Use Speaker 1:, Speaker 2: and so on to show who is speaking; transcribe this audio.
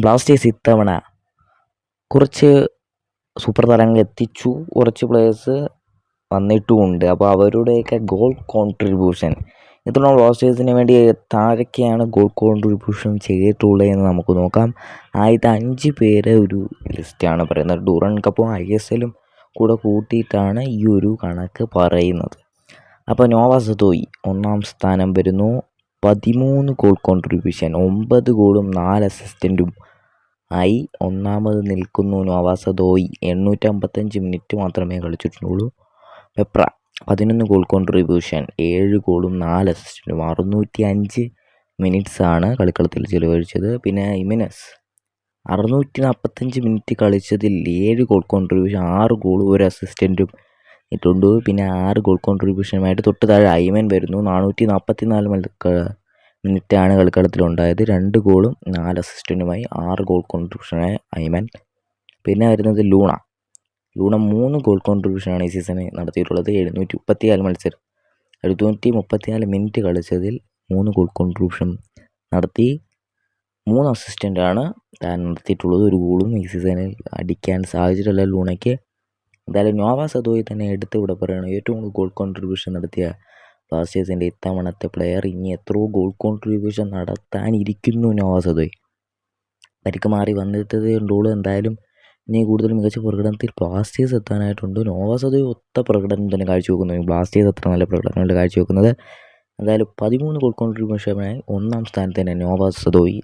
Speaker 1: Blasters ഇത്തവണ കുറച്ച് super താരങ്ങൾ എത്തിച്ചു. കുറച്ച് പ്ലേയേഴ്സ് വന്നിട്ടുമുണ്ട്. അപ്പോൾ അവരുടെയൊക്കെ ഗോൾ കോൺട്രിബ്യൂഷൻ ഇത്തവണ ബ്ലാസ്റ്റേഴ്സിന് വേണ്ടി താരൊക്കെയാണ് ഗോൾ കോൺട്രിബ്യൂഷൻ ചെയ്തിട്ടുള്ളത് എന്ന് നമുക്ക് നോക്കാം. ആദ്യത്തെ അഞ്ച് പേരെ ഒരു ലിസ്റ്റാണ് പറയുന്നത്. ഡൂറൻ കപ്പും ഐ എസ് എല്ലും കൂടെ കൂട്ടിയിട്ടാണ് ഈ ഒരു കണക്ക് പറയുന്നത്. അപ്പോൾ നോവാസ് തോയി ഒന്നാം സ്ഥാനം വരുന്നു. പതിമൂന്ന് ഗോൾ കോൺട്രിബ്യൂഷൻ ഒമ്പത് ഗോളും നാല് അസിസ്റ്റന്റും ആയി ഒന്നാമത് നിൽക്കുന്നു നോവ സതോയി എണ്ണൂറ്റമ്പത്തഞ്ച് മിനിറ്റ് മാത്രമേ കളിച്ചിട്ടുള്ളൂ. പെപ്ര പതിനൊന്ന് ഗോൾ കോൺട്രിബ്യൂഷൻ ഏഴ് ഗോളും നാല് അസിസ്റ്റന്റും അറുന്നൂറ്റി അഞ്ച് മിനിറ്റ്സാണ് കളിക്കളത്തിൽ ചിലവഴിച്ചത്. പിന്നെ ഇമിനസ് അറുന്നൂറ്റി നാൽപ്പത്തഞ്ച് മിനിറ്റ് കളിച്ചതിൽ ഏഴ് ഗോൾ കോൺട്രിബ്യൂഷൻ ആറ് ഗോളും ഒരു അസിസ്റ്റന്റും ഇട്ടുണ്ട്. പിന്നെ ആറ് ഗോൾ കോൺട്രിബ്യൂഷനുമായിട്ട് തൊട്ട് താഴെ ഐമൻ വരുന്നു. നാനൂറ്റി നാൽപ്പത്തി നാല് മിനിറ്റാണ് കളിക്കളത്തിലുണ്ടായത് രണ്ട് ഗോളും നാല് അസിസ്റ്റന്റുമായി ആറ് ഗോൾ കോൺട്രിബ്യൂഷനായ ഐമൻ പിന്നെ വരുന്നത് ലൂണ. ലൂണ മൂന്ന് ഗോൾ കോൺട്രിബ്യൂഷനാണ് ഈ സീസണിൽ നടത്തിയിട്ടുള്ളത്. എഴുന്നൂറ്റി മുപ്പത്തിനാല് മത്സരം. എഴുന്നൂറ്റി മുപ്പത്തിനാല് മിനിറ്റ് കളിച്ചതിൽ മൂന്ന് ഗോൾ കോൺട്രിബ്യൂഷൻ നടത്തി മൂന്ന് അസിസ്റ്റന്റാണ് താൻ നടത്തിയിട്ടുള്ളത്. ഒരു ഗോളും ഈ സീസണിൽ അടിക്കാൻ സാധിച്ചിട്ടില്ല ലൂണയ്ക്ക്. എന്തായാലും നോവ സദോയി തന്നെ എടുത്ത് ഇവിടെ പറയുകയാണ് ഏറ്റവും കൂടുതൽ ഗോൾ കോൺട്രിബ്യൂഷൻ നടത്തിയ ബ്ലാസ്റ്റേഴ്സിന്റെ ഇത്തവണത്തെ പ്ലെയർ ഇനി എത്രയോ ഗോൾ കോൺട്രിബ്യൂഷൻ നടത്താനിരിക്കുന്നു നോവ സദോയി. പരിക്ക് മാറി വന്നിട്ടതേ ഉണ്ടോളൂ എന്തായാലും ഇനി കൂടുതൽ മികച്ച പ്രകടനത്തിൽ ബ്ലാസ്റ്റേഴ്സ് എത്താനായിട്ടുണ്ട്. നോവ സദോയി ഒത്ത പ്രകടനം തന്നെ കാഴ്ചവെക്കുന്നു. ബ്ലാസ്റ്റേഴ്സ് അത്ര നല്ല പ്രകടനമല്ല കാഴ്ചവെക്കുന്നത്. എന്തായാലും പതിമൂന്ന് ഗോൾ കോൺട്രിബ്യൂഷനായി ഒന്നാം സ്ഥാനത്ത് തന്നെ നോവ സദോയി